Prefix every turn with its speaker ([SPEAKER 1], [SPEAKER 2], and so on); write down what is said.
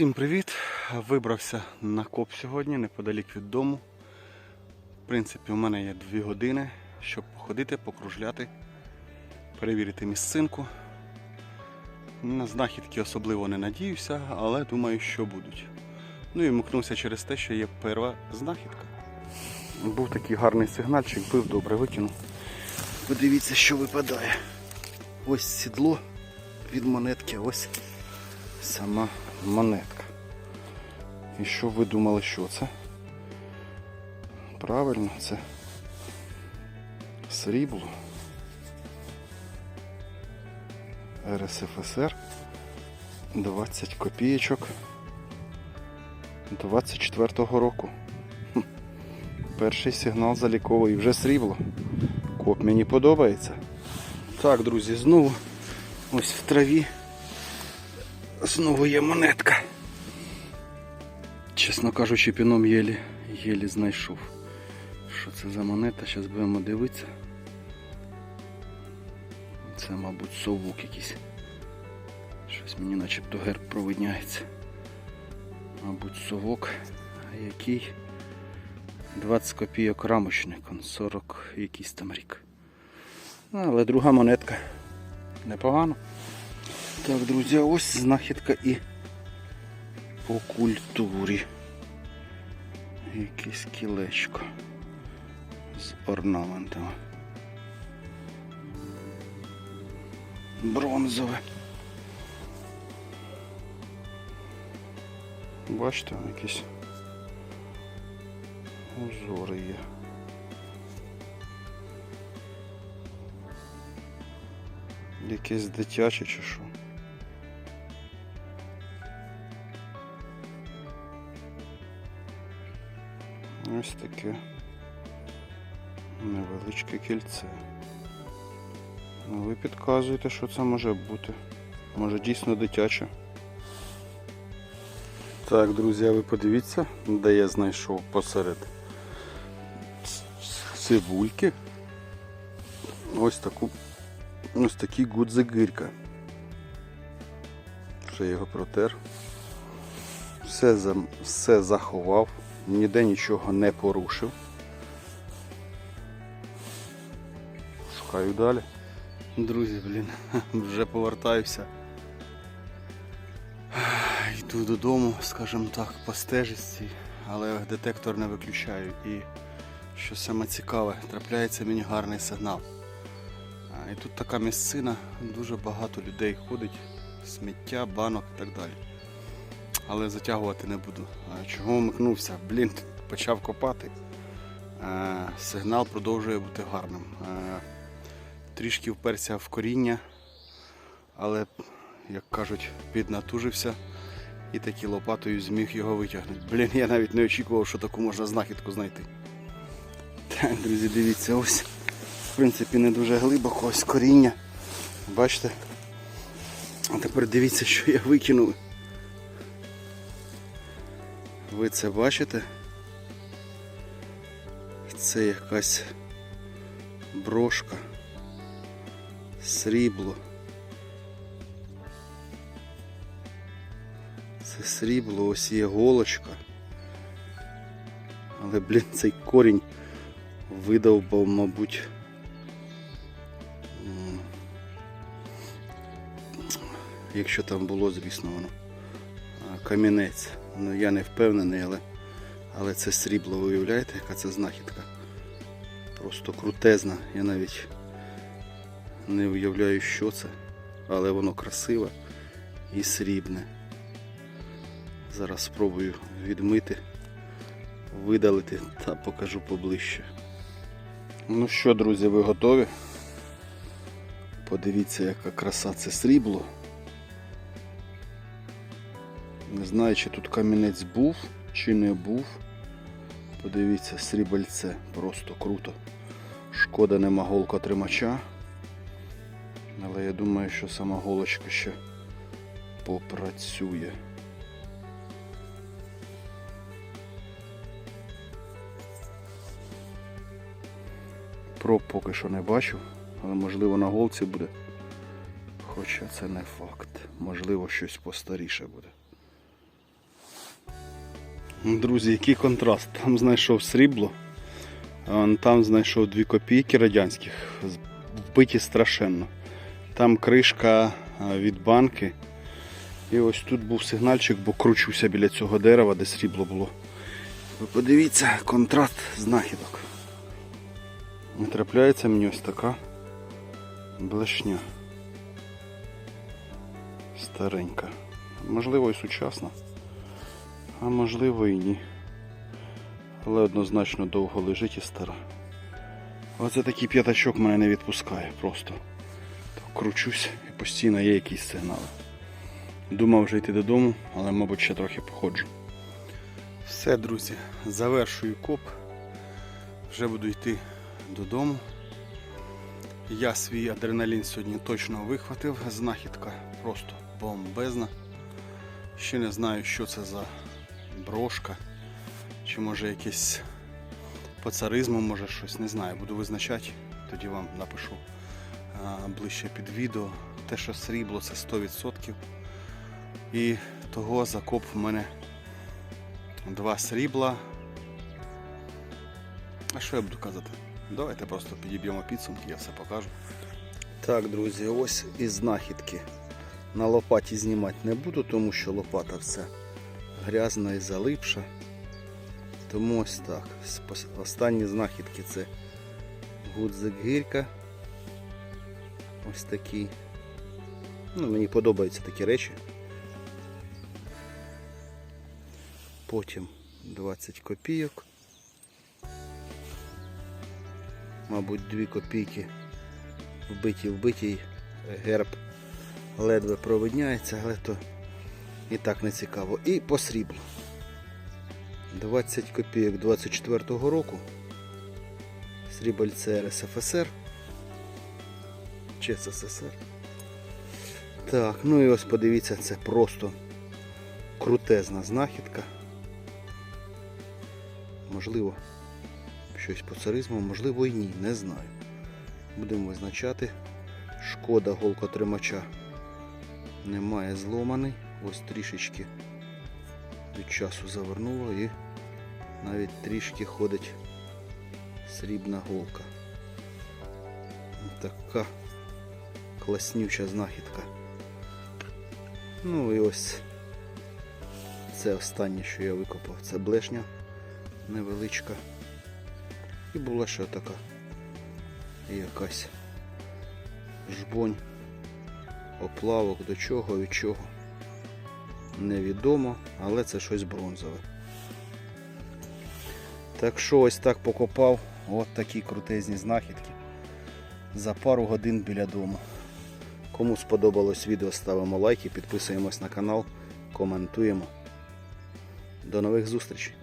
[SPEAKER 1] Всім привіт! Вибрався на коп сьогодні неподалік від дому. В принципі, у мене є дві години, щоб походити, покружляти, перевірити місцинку. На знахідки особливо не надіюся, але думаю, що будуть. Ну і вмикнувся через те, що є перша знахідка. Був такий гарний сигнальчик, бив добре викинув. Подивіться, що випадає. Ось сідло від монетки, ось сама монетка. І що ви думали, що це? Правильно, це срібло. РСФСР 20 копійочок 24-го року. Перший сигнал заліковий вже срібло. Коп мені подобається. Так, друзі, знову ось в траві Знову є монетка. Чесно кажучи, піном єлі, єлі знайшов. Що це за монета? Зараз будемо дивитися. Це, мабуть, совок якийсь. Щось мені начебто герб провидняється. Мабуть, совок. А який? 20 копійок рамочник, 40 якийсь там рік. Ну, Але друга монетка. Непогано. Так, друзі, ось знахідка і по культурі. Якесь кілечко з орнаментами. Бронзове. Бачите, якісь узори є. Якесь дитяче чи що? Ось таке невеличке кільце. Ну, ви підказуєте, що це може бути. Може дійсно дитяче. Так, друзі, а ви подивіться, де я знайшов посеред ц- цибульки. Ось таку ось такий гудзик гирька. Вже його протер. Все, все заховав, ніде нічого не порушив. Шукаю далі. Друзі, блін, вже повертаюся. Йду додому, скажімо так, по стежці, але детектор не виключаю. І що саме цікаве, трапляється мені гарний сигнал. І тут така місцина, дуже багато людей ходить, сміття, банок і так далі. Але затягувати не буду. Чого вмикнувся? Блін, почав копати. Сигнал продовжує бути гарним. Трішки вперся в коріння, але, як кажуть, піднатужився і таки лопатою зміг його витягнути. Блін, я навіть не очікував, що таку можна знахідку знайти. Так, друзі, дивіться, ось. В принципі, не дуже глибоко, ось коріння. Бачите? А тепер дивіться, що я викинув. Ви це бачите? Це якась брошка, срібло. Це срібло, ось є голочка. Але, блін, цей корінь видовбав, мабуть. Якщо там було, звісно, воно. Камінець. Ну я не впевнений, але, але це срібло, ви уявляєте, яка це знахідка. Просто крутезна. Я навіть не уявляю, що це, але воно красиве і срібне. Зараз спробую відмити, видалити та покажу поближче. Ну що, друзі, ви готові? Подивіться, яка краса це срібло. Не знаю, чи тут камінець був, чи не був. Подивіться, срібальце просто круто. Шкода нема голка тримача. Але я думаю, що сама голочка ще попрацює. Проб поки що не бачу, але можливо на голці буде. Хоча це не факт. Можливо, щось постаріше буде. Друзі, який контраст. Там знайшов срібло, там знайшов дві копійки радянських, вбиті страшенно. Там кришка від банки. І ось тут був сигнальчик, бо кручуся біля цього дерева, де срібло було. Ви подивіться, контраст знахідок. І Трапляється мені ось така блешня. Старенька. Можливо і сучасна, а можливо і ні. Але однозначно довго лежить і стара. Оце такий п'ятачок мене не відпускає просто. Так кручусь і постійно є якісь сигнали. Думав вже йти додому, але мабуть ще трохи походжу. Все, друзі, завершую коп. Вже буду йти додому. Я свій адреналін сьогодні точно вихватив. Знахідка просто бомбезна. Ще не знаю, що це за брошка. Чи може якесь по царизму, може щось, не знаю. Буду визначати, тоді вам напишу ближче під відео. Те, що срібло, це 100%. І того закоп в мене два срібла. А що я буду казати? Давайте просто підіб'ємо підсумки, я все покажу. Так, друзі, ось і знахідки. На лопаті знімати не буду, тому що лопата вся грязна і залипша. Тому ось так. Останні знахідки це гудзик гірка. Ось такий. Ну, мені подобаються такі речі. Потім 20 копійок. Мабуть, 2 копійки вбиті вбитій герб ледве провидняється, але то і так не цікаво. І по сріблу. 20 копійок 24-го року. Срібальце РСФСР. Чи СССР. Так, ну і ось подивіться, це просто крутезна знахідка. Можливо, щось по царизму, можливо і ні, не знаю. Будемо визначати. Шкода голкотримача немає зломаний. Ось трішечки від часу завернуло і навіть трішки ходить срібна голка. Така класнюча знахідка. Ну і ось це останнє, що я викопав. Це блешня невеличка. І була ще така якась жбонь, оплавок до чого, від чого. Невідомо, але це щось бронзове. Так що ось так покопав, от такі крутезні знахідки за пару годин біля дому. Кому сподобалось відео, ставимо лайки, підписуємось на канал, коментуємо. До нових зустрічей!